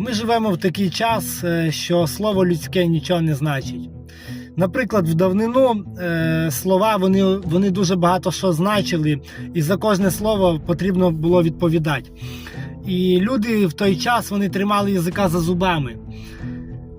Ми живемо в такий час, е, що слово людське нічого не значить. Наприклад, в давнину е, слова вони, вони дуже багато що значили, і за кожне слово потрібно було відповідати. І люди в той час вони тримали язика за зубами.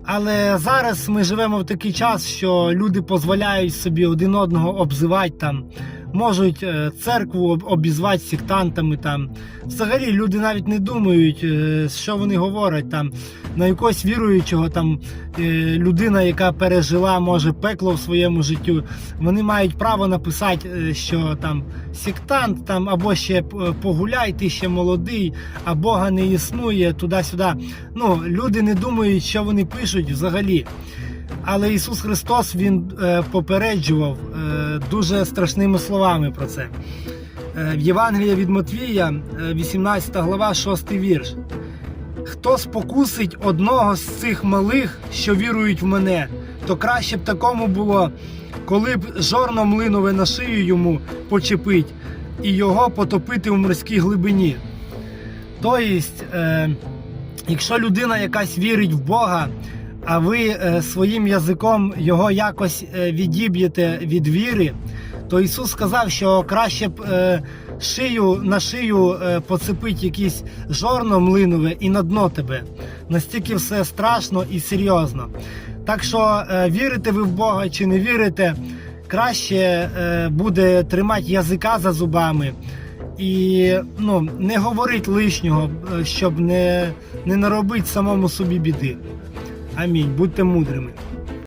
Але зараз ми живемо в такий час, що люди дозволяють собі один одного обзивати там, можуть е, церкву обізвати сектантами. Там. Взагалі люди навіть не думають, е, що вони говорять там. На якогось віруючого там е, людина, яка пережила може пекло в своєму життю, вони мають право написати, що там сектант там або ще погуляй, ти ще молодий, а Бога не існує туди-сюди. Ну, люди не думають, що вони пишуть взагалі. Але Ісус Христос Він е, попереджував е, дуже страшними словами про це. Е, в Євангелії від Матвія, е, 18 глава, 6 вірш. Хто спокусить одного з цих малих, що вірують в мене, то краще б такому було, коли б жорно млинове на шию йому почепить і його потопити в морській глибині. Тобто, якщо людина якась вірить в Бога, а ви е, своїм язиком його якось е, відіб'єте від віри, то Ісус сказав, що краще б е, шию на шию поцепить якісь жорно млинове і на дно тебе. Настільки все страшно і серйозно. Так що вірите ви в Бога чи не вірите, краще буде тримати язика за зубами. І ну, не говорить лишнього, щоб не, не наробити самому собі біди. Амінь. Будьте мудрими.